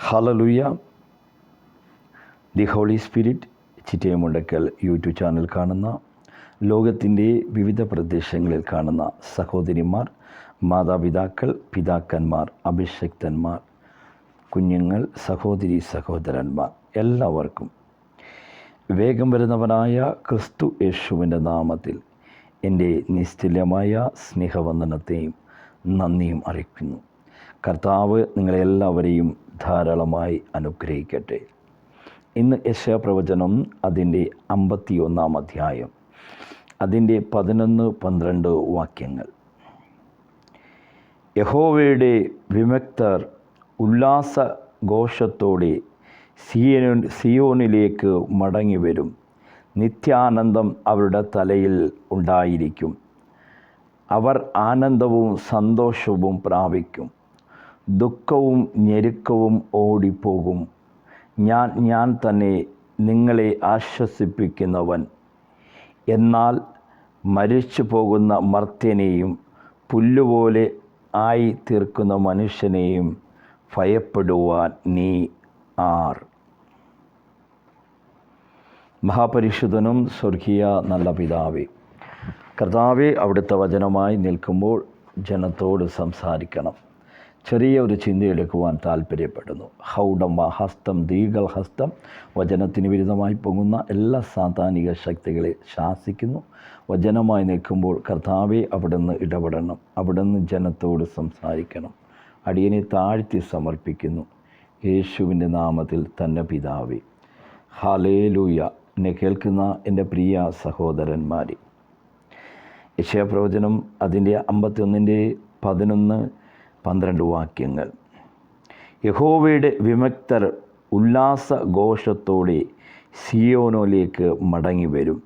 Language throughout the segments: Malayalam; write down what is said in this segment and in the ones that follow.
Hallelujah the holy spirit Chittayamundakkal YouTube channel കാണുന്ന ലോകത്തിന്റെ വിവിധ പ്രദേശങ്ങളിൽ കാണുന്ന സഹോദരിമാർ മാതാപിതാക്കൾ പിതാക്കന്മാർ അഭിഷക്തന്മാർ കുഞ്ഞുങ്ങൾ സഹോദരി സഹോദരന്മാർ എല്ലാവർക്കും വേഗം വരുന്നവനായ ക്രിസ്തു യേശുവിന്റെ നാമത്തിൽ എന്റെ നിസ്തുല്യമായ സ്നേഹവന്ദനത്തെയും നന്ദിയും അറിയിക്കുന്നു. കർത്താവ് നിങ്ങളെല്ലാവരെയും ധാരാളമായി അനുഗ്രഹിക്കട്ടെ. ഇന്ന് യശാപ്രവചനം അതിന്റെ അമ്പത്തിയൊന്നാം അധ്യായം. അതിന്റെ പതിനൊന്ന് പന്ത്രണ്ട് വാക്യങ്ങൾ. യഹോവയുടെ വിമക്തർ ഉല്ലാസ ഘോഷത്തോടെ സിയോ സിയോനിലേക്ക് മടങ്ങി വരും നിത്യാനന്ദം അവരുടെ തലയിൽ ഉണ്ടായിരിക്കും. അവർ ആനന്ദവും സന്തോഷവും പ്രാപിക്കും. ദുഃഖവും ഞെരുക്കവും ഓടിപ്പോകും. ഞാൻ ഞാൻ തന്നെ നിങ്ങളെ ആശ്വസിപ്പിക്കുന്നവൻ. എന്നാൽ മരിച്ചു പോകുന്ന മർത്യനെയും പുല്ലുപോലെ ആയി തീർക്കുന്ന മനുഷ്യനെയും ഭയപ്പെടുവാൻ നീ ആർ. മഹാപരിശുദ്ധനും സ്വർഗീയ നല്ല പിതാവേ കർത്താവെ അവിടുത്തെ വചനമായി നിൽക്കുമ്പോൾ ജനത്തോട് സംസാരിക്കണം. ചെറിയ ഒരു ചിന്തയെടുക്കുവാൻ താല്പര്യപ്പെടുന്നു ഹൗഡമ ഹസ്തം ദീകൾ ഹസ്തം വചനത്തിന് വിരുദ്ധമായി പൊങ്ങുന്ന എല്ലാ സാധാനിക ശക്തികളെ ശാസിക്കുന്നു. വചനമായി നിൽക്കുമ്പോൾ കർത്താവെ അവിടുന്ന് ഇടപെടണം. അവിടുന്ന് ജനത്തോട് സംസാരിക്കണം. അടിയനെ താഴ്ത്തി സമർപ്പിക്കുന്നു. യേശുവിന്റെ നാമത്തിൽ തന്നെ പിതാവേ. ഹാലേലൂയ എന്നെ കേൾക്കുന്ന എന്റെ പ്രിയ സഹോദരന്മാരെ. യശയപ്രവചനം അതിന്റെ അമ്പത്തിയൊന്നിന്റെ പതിനൊന്ന് പന്ത്രണ്ട് വാക്യങ്ങൾ. യഹോവയുടെ വിമുക്തർ ഉല്ലാസഘോഷത്തോടെ സിയോനോലേക്ക് മടങ്ങി വരും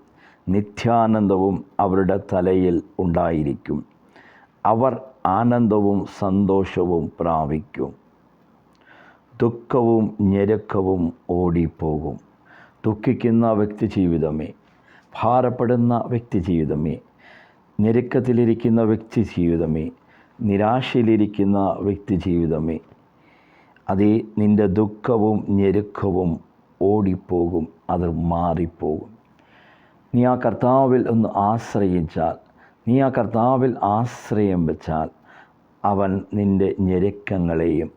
നിത്യാനന്ദവും അവരുടെ തലയിൽ ഉണ്ടായിരിക്കും. അവർ ആനന്ദവും സന്തോഷവും പ്രാപിക്കും. ദുഃഖവും ഞെരുക്കവും ഓടിപ്പോകും. ദുഃഖിക്കുന്ന വ്യക്തി ജീവിതമേ. ഭാരപ്പെടുന്ന വ്യക്തി ജീവിതമേ. ഞെരുക്കത്തിലിരിക്കുന്ന വ്യക്തി ജീവിതമേ. നിരാശയിലിരിക്കുന്ന വ്യക്തി ജീവിതമേ. അതേ നിന്റെ ദുഃഖവും ഞെരുക്കവും ഓടിപ്പോകും അത് മാറിപ്പോകും. നീ ആ കർത്താവിൽ ഒന്ന് ആശ്രയിച്ചാൽ നീ ആ കർത്താവിൽ ആശ്രയം വെച്ചാൽ അവൻ നിന്റെ ഞെരുക്കങ്ങളെയും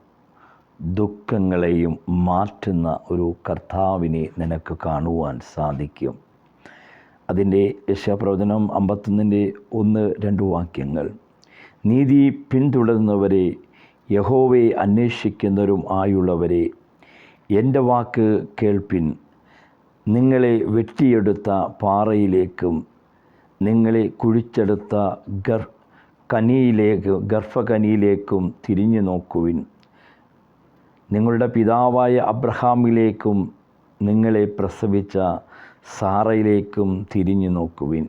ദുഃഖങ്ങളെയും മാറ്റുന്ന ഒരു കർത്താവിനെ നിനക്ക് കാണുവാൻ സാധിക്കും. അതിന്റെ യശപ്രവചനം അമ്പത്തൊന്നിന്റെ ഒന്ന് രണ്ട് വാക്യങ്ങൾ. നീതി പിന്തുടരുന്നവരെ യഹോവയെ അന്വേഷിക്കുന്നവരും ആയുള്ളവരെ. എന്റെ വാക്ക് കേൾപ്പിൻ. നിങ്ങളെ വെട്ടിയെടുത്ത പാറയിലേക്കും നിങ്ങളെ കുഴിച്ചെടുത്ത ഗർ കനിയിലേക്ക് ഗർഭകനിയിലേക്കും തിരിഞ്ഞു നോക്കുവിൻ. നിങ്ങളുടെ പിതാവായ അബ്രഹാമിലേക്കും നിങ്ങളെ പ്രസവിച്ച സാറയിലേക്കും തിരിഞ്ഞു നോക്കുവിൻ.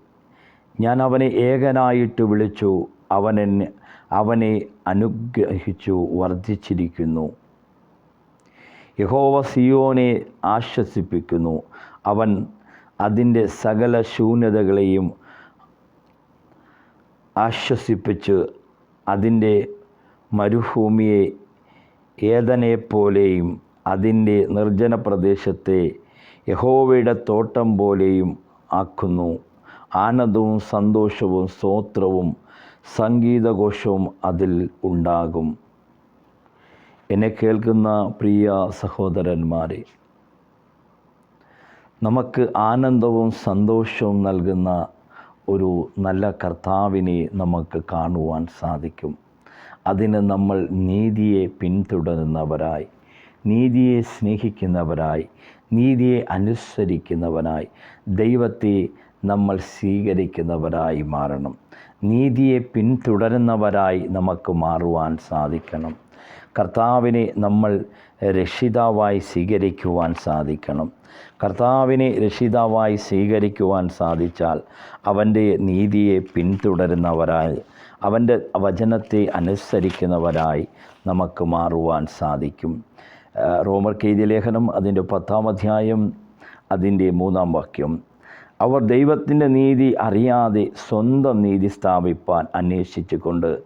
ഞാൻ അവനെ ഏകനായിട്ട് വിളിച്ചു അവനെന്നെ അവനെ അനുഗ്രഹിച്ചു വർദ്ധിച്ചിരിക്കുന്നു. യഹോവ സിയോനെ ആശ്വസിപ്പിക്കുന്നു. അവൻ അതിന്റെ സകല ശൂന്യതകളെയും ആശ്വസിപ്പിച്ച് അതിന്റെ മരുഭൂമിയെ ഏതനെപ്പോലെയും അതിന്റെ നിർജന പ്രദേശത്തെ യഹോവയുടെ തോട്ടം പോലെയും ആക്കുന്നു. ആനന്ദവും സന്തോഷവും സ്തോത്രവും സംഗീതഘോഷവും അതിൽ ഉണ്ടാകും. എന്നെ കേൾക്കുന്ന പ്രിയ സഹോദരന്മാരെ നമുക്ക് ആനന്ദവും സന്തോഷവും നൽകുന്ന ഒരു നല്ല കർത്താവിനെ നമുക്ക് കാണുവാൻ സാധിക്കും. അതിന് നമ്മൾ നീതിയെ പിന്തുടരുന്നവരായി നീതിയെ സ്നേഹിക്കുന്നവരായി നീതിയെ അനുസരിക്കുന്നവനായി ദൈവത്തെ നമ്മൾ സ്വീകരിക്കുന്നവരായി മാറണം. നീതിയെ പിന്തുടരുന്നവരായി നമുക്ക് മാറുവാൻ സാധിക്കണം. കർത്താവിനെ നമ്മൾ രക്ഷിതാവായി സ്വീകരിക്കുവാൻ സാധിക്കണം. കർത്താവിനെ രക്ഷിതാവായി സ്വീകരിക്കുവാൻ സാധിച്ചാൽ അവന്റെ നീതിയെ പിന്തുടരുന്നവരായി അവന്റെ വചനത്തെ അനുസരിക്കുന്നവരായി നമുക്ക് മാറുവാൻ സാധിക്കും. റോമർ കെയ്തി ലേഖനം അതിന്റെ പത്താം അധ്യായം അതിന്റെ മൂന്നാം വാക്യം. അവർ ദൈവത്തിന്റെ നീതി അറിയാതെ സ്വന്തം നീതി സ്ഥാപിപ്പാൻ അന്വേഷിച്ചുകൊണ്ട്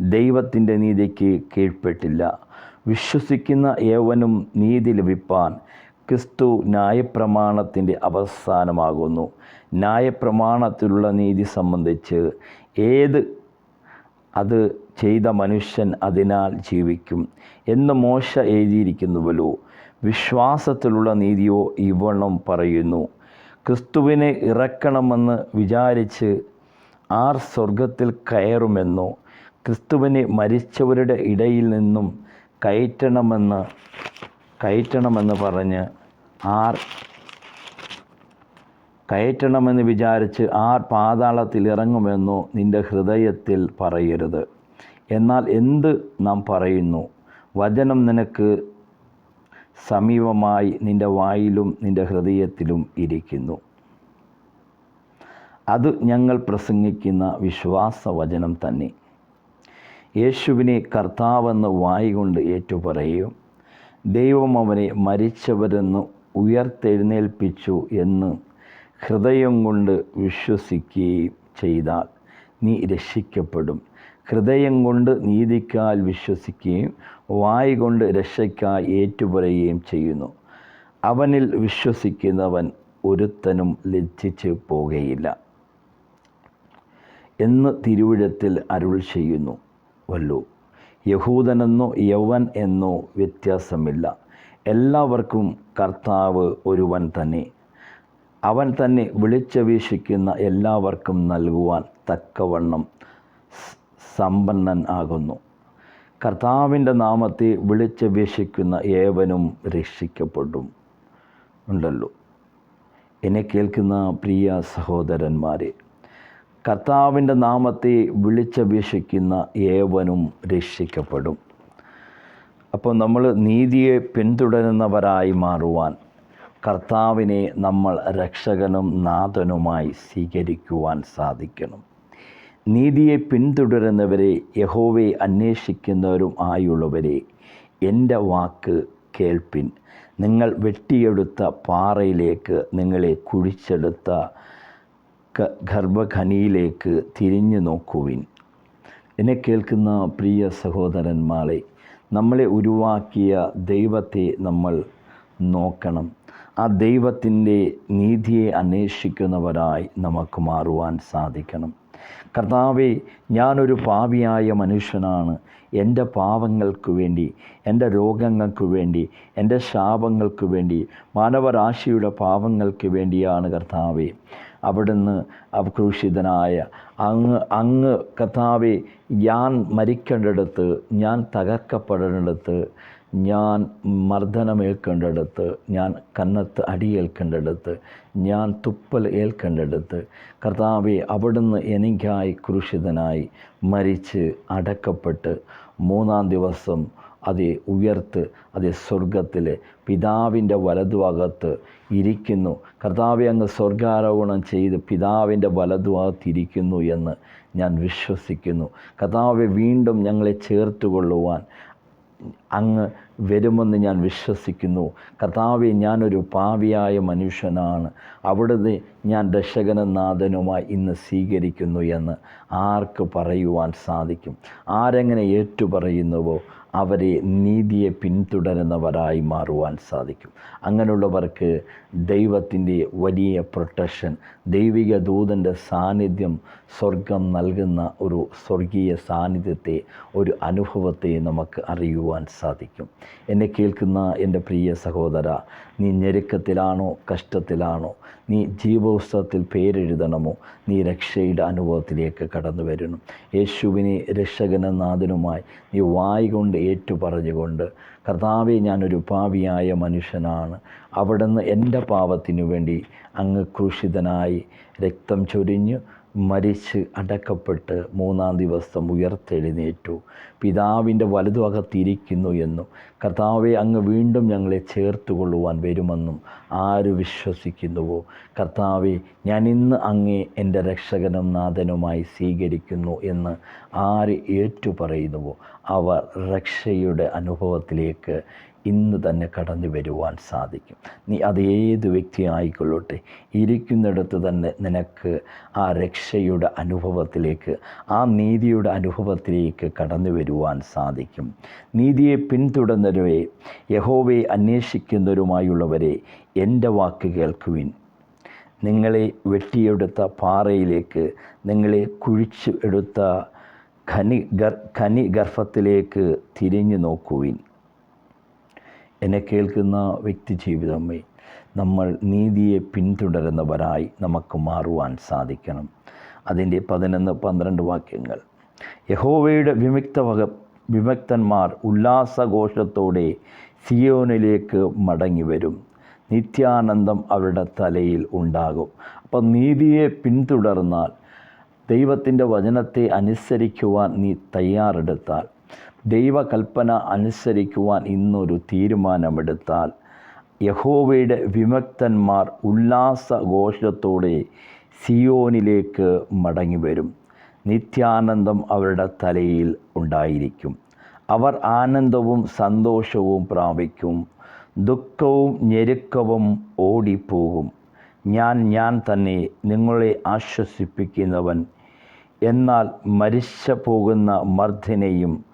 ദൈവത്തിന്റെ നീതിക്ക് കീഴ്പ്പെട്ടില്ല. വിശ്വസിക്കുന്ന ഏവനും നീതി ലഭിപ്പാൻ ക്രിസ്തു ന്യായപ്രമാണത്തിന്റെ അവസാനമാകുന്നു. ന്യായപ്രമാണത്തിലുള്ള നീതി സംബന്ധിച്ച് ഏത് അത് ചെയ്ത മനുഷ്യൻ അതിനാൽ ജീവിക്കും എന്ന് മോശ എഴുതിയിരിക്കുന്നുവല്ലോ. വിശ്വാസത്തിലുള്ള നീതിയോ ഇവണം പറയുന്നു. ക്രിസ്തുവിനെ ഇറക്കണമെന്ന് വിചാരിച്ച് ആർ സ്വർഗത്തിൽ കയറുമെന്നോ ക്രിസ്തുവിനെ മരിച്ചവരുടെ ഇടയിൽ നിന്നും കയറ്റണമെന്ന് കയറ്റണമെന്ന് പറഞ്ഞ് ആർ കയറ്റണമെന്ന് വിചാരിച്ച് ആർ പാതാളത്തിൽ ഇറങ്ങുമെന്നോ നിന്റെ ഹൃദയത്തിൽ പറയരുത്. എന്നാൽ എന്ത് നാം പറയുന്നു? വചനം നിനക്ക് സമീപമായി നിന്റെ വായിലും നിന്റെ ഹൃദയത്തിലും ഇരിക്കുന്നു. അത് ഞങ്ങൾ പ്രസംഗിക്കുന്ന വിശ്വാസവചനം തന്നെ. യേശുവിനെ കർത്താവെന്ന് വായികൊണ്ട് ഏറ്റുപറയും ദൈവം അവനെ മരിച്ചവരെന്ന് ഉയർത്തെഴുന്നേൽപ്പിച്ചു എന്ന് ഹൃദയം കൊണ്ട് വിശ്വസിക്കുകയും ചെയ്താൽ നീ രക്ഷിക്കപ്പെടും. ഹൃദയം കൊണ്ട് നീതിക്കാൽ വിശ്വസിക്കുകയും വായ് കൊണ്ട് രക്ഷയ്ക്കായി ഏറ്റുപറയുകയും ചെയ്യുന്നു. അവനിൽ വിശ്വസിക്കുന്നവൻ ഒരുത്തനും ലജ്ജിച്ച് പോകുകയില്ല എന്ന് തിരുവിഴത്തിൽ അരുൾ ചെയ്യുന്നു. വല്ലു യഹൂദനെന്നോ യവൻ എന്നോ വ്യത്യാസമില്ല. എല്ലാവർക്കും കർത്താവ് ഒരുവൻ തന്നെ. അവൻ തന്നെ വിളിച്ചപേക്ഷിക്കുന്ന എല്ലാവർക്കും നൽകുവാൻ തക്കവണ്ണം സമ്പന്നൻ ആകുന്നു. കർത്താവിന്റെ നാമത്തെ വിളിച്ചപേക്ഷിക്കുന്ന ഏവനും രക്ഷിക്കപ്പെടും ഉണ്ടല്ലോ. എന്നെ കേൾക്കുന്ന പ്രിയ സഹോദരന്മാരെ കർത്താവിന്റെ നാമത്തെ വിളിച്ചപേക്ഷിക്കുന്ന ഏവനും രക്ഷിക്കപ്പെടും. അപ്പോൾ നമ്മൾ നീതിയെ പിന്തുടരുന്നവരായി മാറുവാൻ കർത്താവിനെ നമ്മൾ രക്ഷകനും നാഥനുമായി സ്വീകരിക്കുവാൻ സാധിക്കണം. നീതിയെ പിന്തുടരുന്നവരെ യഹോവയെ അന്വേഷിക്കുന്നവരും ആയുള്ളവരെ. എന്റെ വാക്ക് കേൾപ്പിൻ. നിങ്ങൾ വെട്ടിയെടുത്ത പാറയിലേക്ക് നിങ്ങളെ കുഴിച്ചെടുത്ത ഗർഭഖനിയിലേക്ക് തിരിഞ്ഞു നോക്കുവിൻ. എന്നെ കേൾക്കുന്ന പ്രിയ സഹോദരന്മാരെ നമ്മളെ ഉരുവാക്കിയ ദൈവത്തെ നമ്മൾ നോക്കണം. ആ ദൈവത്തിന്റെ നീതിയെ അന്വേഷിക്കുന്നവരായി നമുക്ക് മാറുവാൻ സാധിക്കണം. കർത്താവെ ഞാനൊരു പാവിയായ മനുഷ്യനാണ്. എന്റെ പാവങ്ങൾക്ക് വേണ്ടി എന്റെ രോഗങ്ങൾക്ക് വേണ്ടി എന്റെ ശാപങ്ങൾക്ക് വേണ്ടി മാനവരാശിയുടെ പാവങ്ങൾക്ക് വേണ്ടിയാണ് കർത്താവെ. അവിടുന്ന് അക്രൂഷിതനായ അങ്ങ് അങ്ങ് കർത്താവെ ഞാൻ മരിക്കേണ്ടിടത്ത് ഞാൻ തകർക്കപ്പെടേണ്ടിടത്ത് ഞാൻ മർദ്ദനമേൽക്കേണ്ടടുത്ത് ഞാൻ കന്നത്ത് അടിയേൽക്കേണ്ടടുത്ത് ഞാൻ തുപ്പൽ ഏൽക്കേണ്ടടുത്ത് കർത്താവെ അവിടുന്ന് എനിക്കായി ക്രൂശിതനായി മരിച്ച് അടക്കപ്പെട്ട് മൂന്നാം ദിവസം അതെ ഉയർത്ത് അതെ സ്വർഗത്തിൽ പിതാവിന്റെ വലതുഭാഗത്ത് ഇരിക്കുന്നു. കർത്താവെ അങ്ങ് സ്വർഗാരോഹണം ചെയ്ത് പിതാവിന്റെ വലതുഭാഗത്തിരിക്കുന്നു എന്ന് ഞാൻ വിശ്വസിക്കുന്നു. കർത്താവെ വീണ്ടും ഞങ്ങളെ ചേർത്തുകൊള്ളുവാൻ അങ്ങ് വരുമെന്ന് ഞാൻ വിശ്വസിക്കുന്നു. കർത്താവെ ഞാനൊരു പാവിയായ മനുഷ്യനാണ്. അവിടുന്ന് ഞാൻ രക്ഷകനും നാഥനുമായി ഇന്ന് സ്വീകരിക്കുന്നു എന്ന് ആർക്ക് പറയുവാൻ സാധിക്കും? ആരെങ്ങനെ ഏറ്റുപറയുന്നുവോ? അവരെ നീതിയെ പിന്തുടരുന്നവരായി മാറുവാൻ സാധിക്കും. അങ്ങനെയുള്ളവർക്ക് ദൈവത്തിന്റെ വലിയ പ്രൊട്ടക്ഷൻ ദൈവിക ദൂതന്റെ സാന്നിധ്യം സ്വർഗം നൽകുന്ന ഒരു സ്വർഗീയ സാന്നിധ്യത്തെ ഒരു അനുഭവത്തെ നമുക്ക് അറിയുവാൻ സാധിക്കും. എന്നെ കേൾക്കുന്ന എന്റെ പ്രിയ സഹോദര നീ ഞെരുക്കത്തിലാണോ കഷ്ടത്തിലാണോ? നീ ജീവോത്സവത്തിൽ പേരെഴുതണമോ? നീ രക്ഷയുടെ അനുഭവത്തിലേക്ക് കടന്നു വരണം യേശുവിനെ രക്ഷകനും നാഥനുമായി നീ വായി കൊണ്ട് ഏറ്റു പറഞ്ഞുകൊണ്ട് കർത്താവെ ഞാനൊരു പാവിയായ മനുഷ്യനാണ്. അവിടുന്ന് എന്റെ പാപത്തിനു വേണ്ടി അങ്ങ് ക്രൂശിതനായി രക്തം ചൊരിഞ്ഞു മരിച്ച് അടക്കപ്പെട്ട് മൂന്നാം ദിവസം ഉയർത്തെഴുന്നേറ്റു. പിതാവിന്റെ വലതുഭാഗത്തിരിക്കുന്നു എന്നും കർത്താവെ അങ്ങ് വീണ്ടും ഞങ്ങളെ ചേർത്ത് കൊള്ളുവാൻ വരുമെന്നും ആര് വിശ്വസിക്കുന്നുവോ? കർത്താവെ ഞാൻ ഇന്ന് അങ്ങേ എന്റെ രക്ഷകനും നാഥനുമായി സ്വീകരിക്കുന്നു എന്ന് ആര് ഏറ്റുപറയുന്നുവോ? അവർ രക്ഷയുടെ അനുഭവത്തിലേക്ക് ഇന്ന് തന്നെ കടന്നു വരുവാൻ സാധിക്കും. നീ അത് ഏത് വ്യക്തി ആയിക്കൊള്ളട്ടെ ഇരിക്കുന്നിടത്ത് തന്നെ നിനക്ക് ആ രക്ഷയുടെ അനുഭവത്തിലേക്ക് ആ നീതിയുടെ അനുഭവത്തിലേക്ക് കടന്നു വരുവാൻ സാധിക്കും. നീതിയെ പിന്തുടർന്നവരെ യഹോവയെ അന്വേഷിക്കുന്നവരുമായുള്ളവരെ എന്റെ വാക്ക് കേൾക്കുവിൻ. നിങ്ങളെ വെട്ടിയെടുത്ത പാറയിലേക്ക് നിങ്ങളെ കുഴിച്ച് എടുത്ത ഖനി ഖനി ഗർഭത്തിലേക്ക് തിരിഞ്ഞു നോക്കുവിൻ. എന്നെ കേൾക്കുന്ന വ്യക്തി ജീവിതമേ നമ്മൾ നീതിയെ പിന്തുടരുന്നവരായി നമുക്ക് മാറുവാൻ സാധിക്കണം. അതിന്റെ പതിനൊന്ന് പന്ത്രണ്ട് വാക്യങ്ങൾ. യഹോവയുടെ വിമുക്ത വക വിമുക്തന്മാർ ഉല്ലാസഘോഷത്തോടെ സിയോനിലേക്ക് മടങ്ങി വരും നിത്യാനന്ദം അവരുടെ തലയിൽ ഉണ്ടാകും. അപ്പം നീതിയെ പിന്തുടർന്നാൽ ദൈവത്തിന്റെ വചനത്തെ അനുസരിക്കുവാൻ നീ തയ്യാറെടുത്താൽ ദൈവകൽപ്പന അനുസരിക്കുവാൻ ഇന്നൊരു തീരുമാനമെടുത്താൽ യഹോവയുടെ വിമുക്തന്മാർ ഉല്ലാസഘോഷത്തോടെ സിയോനിലേക്ക് മടങ്ങിവരും. നിത്യാനന്ദം അവരുടെ തലയിൽ ഉണ്ടായിരിക്കും. അവർ ആനന്ദവും സന്തോഷവും പ്രാപിക്കും. ദുഃഖവും ഞെരുക്കവും ഓടിപ്പോകും. ഞാൻ ഞാൻ തന്നെ നിങ്ങളെ ആശ്വസിപ്പിക്കുന്നവൻ. എന്നാൽ മരിച്ച പോകുന്ന മർദ്ദനെയും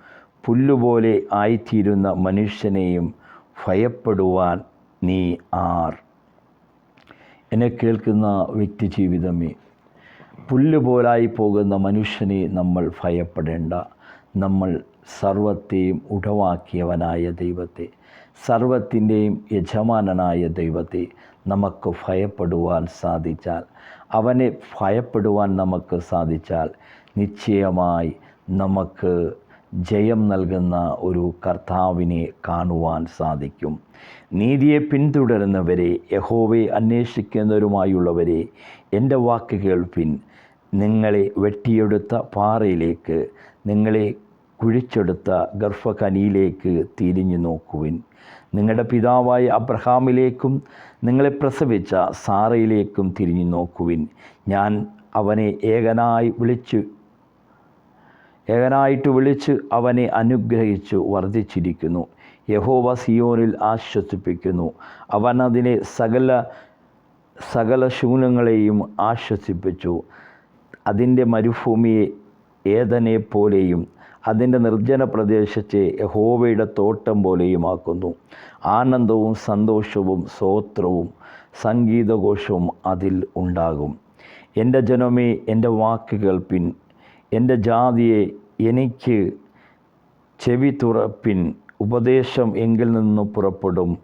പുല്ലുപോലെ ആയിത്തീരുന്ന മനുഷ്യനെയും ഭയപ്പെടുവാൻ നീ ആർ. എന്നെ കേൾക്കുന്ന വ്യക്തി ജീവിതമേ പുല്ലുപോലായി പോകുന്ന മനുഷ്യനെ നമ്മൾ ഭയപ്പെടേണ്ട. നമ്മൾ സർവത്തെയും ഉടവാക്കിയവനായ ദൈവത്തെ സർവത്തിന്റെയും യജമാനനായ ദൈവത്തെ നമുക്ക് ഭയപ്പെടുവാൻ സാധിച്ചാൽ അവനെ ഭയപ്പെടുവാൻ നമുക്ക് സാധിച്ചാൽ നിശ്ചയമായി നമുക്ക് ജയം നൽകുന്ന ഒരു കർത്താവിനെ കാണുവാൻ സാധിക്കും. നീതിയെ പിന്തുടരുന്നവരെ യഹോവയെ അന്വേഷിക്കുന്നവരുമായുള്ളവരെ എന്റെ വാക്ക് കേൾപ്പിൻ. നിങ്ങളെ വെട്ടിയെടുത്ത പാറയിലേക്ക് നിങ്ങളെ കുഴിച്ചെടുത്ത ഗർഭകനിയിലേക്ക് തിരിഞ്ഞു നോക്കുവിൻ. നിങ്ങളുടെ പിതാവായ അബ്രഹാമിലേക്കും നിങ്ങളെ പ്രസവിച്ച സാറയിലേക്കും തിരിഞ്ഞു നോക്കുവിൻ. ഞാൻ അവനെ ഏകനായി വിളിച്ചു ഏകനായിട്ട് വിളിച്ച് അവനെ അനുഗ്രഹിച്ചു വർദ്ധിച്ചിരിക്കുന്നു. യഹോവ സിയോനിൽ ആശ്വസിപ്പിക്കുന്നു. അവൻ അതിനെ സകല സകല ശൂന്യങ്ങളെയും ആശ്വസിപ്പിച്ചു. അതിന്റെ മരുഭൂമിയെ ഏതനെ പോലെയും അതിന്റെ നിർജന പ്രദേശത്തെ യഹോവയുടെ തോട്ടം പോലെയുമാക്കുന്നു ആനന്ദവും സന്തോഷവും സ്വോത്രവും സംഗീതഘോഷവും അതിൽ ഉണ്ടാകും. എന്റെ ജനമേ എന്റെ വാക്ക് കേൾപ്പിൻ എന്റെ ജാതിയെ എനിക്ക് ചെവി തുറപ്പിൻ ഉപദേശം എങ്കിൽ നിന്നു പുറപ്പെടും.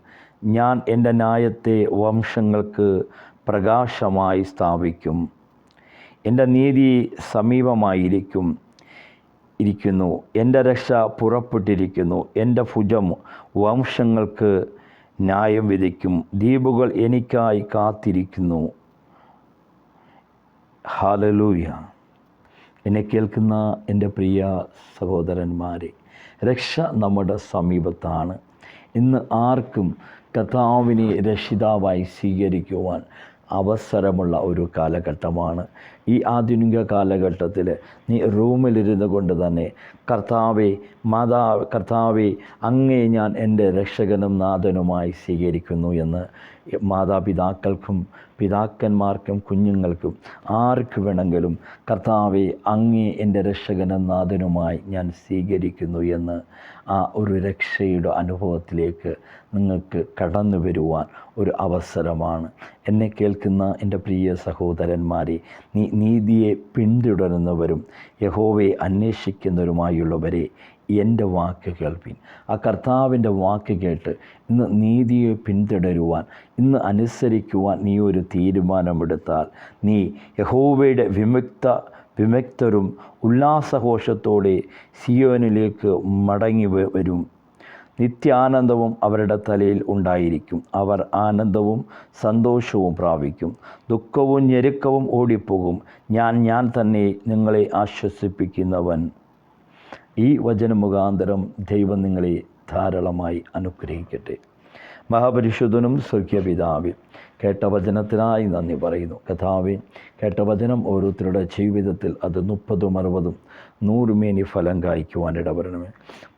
ഞാൻ എന്റെ ന്യായത്തെ വംശങ്ങൾക്ക് പ്രകാശമായി സ്ഥാപിക്കും. എന്റെ നീതി സമീപമായിരിക്കും ഇരിക്കുന്നു. എന്റെ രക്ഷ പുറപ്പെട്ടിരിക്കുന്നു. എന്റെ ഭുജം വംശങ്ങൾക്ക് ന്യായം വിധിക്കും. ദ്വീപുകൾ എനിക്കായി കാത്തിരിക്കുന്നു. ഹാലലൂയ എന്നെ കേൾക്കുന്ന എന്റെ പ്രിയ സഹോദരന്മാരെ രക്ഷ നമ്മുടെ സമീപത്താണ്. ഇന്ന് ആർക്കും കഥാവിനെ രക്ഷിതാവായി സ്വീകരിക്കുവാൻ അവസരമുള്ള ഒരു കാലഘട്ടമാണ്. ഈ ആധുനിക കാലഘട്ടത്തിൽ നീ റൂമിലിരുന്നു കൊണ്ട് തന്നെ കർത്താവെ മാതാ കർത്താവെ അങ്ങേ ഞാൻ എന്റെ രക്ഷകനും നാഥനുമായി സ്വീകരിക്കുന്നു എന്ന് മാതാപിതാക്കൾക്കും പിതാക്കന്മാർക്കും കുഞ്ഞുങ്ങൾക്കും ആർക്ക് വേണമെങ്കിലും കർത്താവെ അങ്ങേ എന്റെ രക്ഷകനും നാഥനുമായി ഞാൻ സ്വീകരിക്കുന്നു എന്ന് ആ ഒരു രക്ഷയുടെ അനുഭവത്തിലേക്ക് നിങ്ങൾക്ക് കടന്നു വരുവാൻ ഒരു അവസരമാണ്. എന്നെ കേൾക്കുന്ന എന്റെ പ്രിയ സഹോദരന്മാരെ നീ നീതിയെ പിന്തുടരുന്നവരും യഹോവയെ അന്വേഷിക്കുന്നവരുമായുള്ളവരെ എന്റെ വാക്ക് കേൾപ്പിൻ. ആ കർത്താവിന്റെ വാക്ക് കേട്ട് ഇന്ന് നീതിയെ പിന്തുടരുവാൻ ഇന്ന് അനുസരിക്കുവാൻ നീ ഒരു തീരുമാനമെടുത്താൽ നീ യഹോവയുടെ വിമുക്ത വിമുക്തരും ഉല്ലാസഘോഷത്തോടെ സിയോനിലേക്ക് മടങ്ങി വരും. നിത്യാനന്ദവും അവരുടെ തലയിൽ ഉണ്ടായിരിക്കും. അവർ ആനന്ദവും സന്തോഷവും പ്രാപിക്കും. ദുഃഖവും ഞെരുക്കവും ഓടിപ്പോകും. ഞാൻ ഞാൻ തന്നെ നിങ്ങളെ ആശ്വസിപ്പിക്കുന്നവൻ. ഈ വചനമുഖാന്തരം ദൈവം നിങ്ങളെ ധാരാളമായി അനുഗ്രഹിക്കട്ടെ. മഹാപരിശുദ്ധനും സ്വർഗീയപിതാവി കേട്ട വചനത്തിനായി നന്ദി പറയുന്നു. കഥാവി കേട്ട വചനം ഓരോരുത്തരുടെ ജീവിതത്തിൽ അത് മുപ്പതും അറുപതും നൂറുമേനി ഫലം കായ്ക്കുവാൻ ഇടവരണമേ.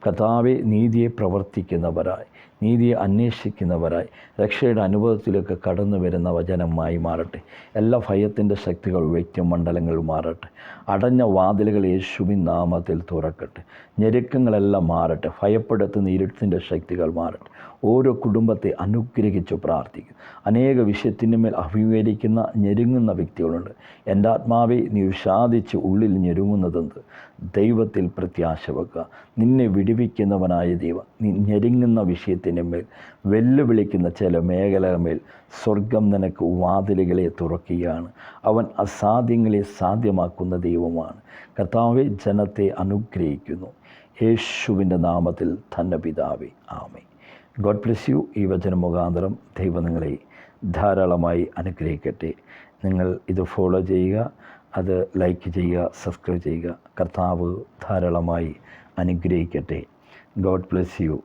കഥാവെ നീതിയെ പ്രവർത്തിക്കുന്നവരായി നീതിയെ അന്വേഷിക്കുന്നവരായി രക്ഷയുടെ അനുഭവത്തിലേക്ക് കടന്നു വരുന്ന വചനമായി മാറട്ടെ. എല്ലാ ഭയത്തിന്റെ ശക്തികൾ വ്യക്തിമണ്ഡലങ്ങൾ മാറട്ടെ. അടഞ്ഞ വാതിലുകൾ യേശുവിൻ നാമത്തിൽ തുറക്കട്ടെ. ഞെരുക്കങ്ങളെല്ലാം മാറട്ടെ. ഭയപ്പെടുത്തുന്ന ഇരുട്ടിന്റെ ശക്തികൾ മാറട്ടെ. ഓരോ കുടുംബത്തെ അനുഗ്രഹിച്ചു പ്രാർത്ഥിക്കും. അനേക വിഷയത്തിന്റെ മേൽ അഭിമുഖീകരിക്കുന്ന ഞെരുങ്ങുന്ന വ്യക്തികളുണ്ട്. എന്റെ ആത്മാവെ നീ വിഷാദിച്ച് ഉള്ളിൽ ഞെരുങ്ങുന്നതെന്ത്? ദൈവത്തിൽ പ്രത്യാശ വെക്കുക. നിന്നെ വിടുവിക്കുന്നവനായ ദൈവം നീ ഞെരുങ്ങുന്ന വിഷയത്തിന്റെ മേൽ വെല്ലുവിളിക്കുന്ന ചില മേഖലമേൽ സ്വർഗം നിനക്ക് വാതിലുകളെ തുറക്കുകയാണ്. അവൻ അസാധ്യങ്ങളെ സാധ്യമാക്കുന്ന ദൈവമാണ്. കർത്താവെ ജനത്തെ അനുഗ്രഹിക്കുന്നു. യേശുവിന്റെ നാമത്തിൽ തന്നെ പിതാവേ ആമേ ഗോഡ് ബ്ലെസ് യു ഈ വചന മുഖാന്തരം ദൈവം നിങ്ങളെ ധാരാളമായി അനുഗ്രഹിക്കട്ടെ. നിങ്ങൾ ഇത് ഫോളോ ചെയ്യുക അത് ലൈക്ക് ചെയ്യുക സബ്സ്ക്രൈബ് ചെയ്യുക. കർത്താവ് ധാരാളമായി അനുഗ്രഹിക്കട്ടെ. God bless you.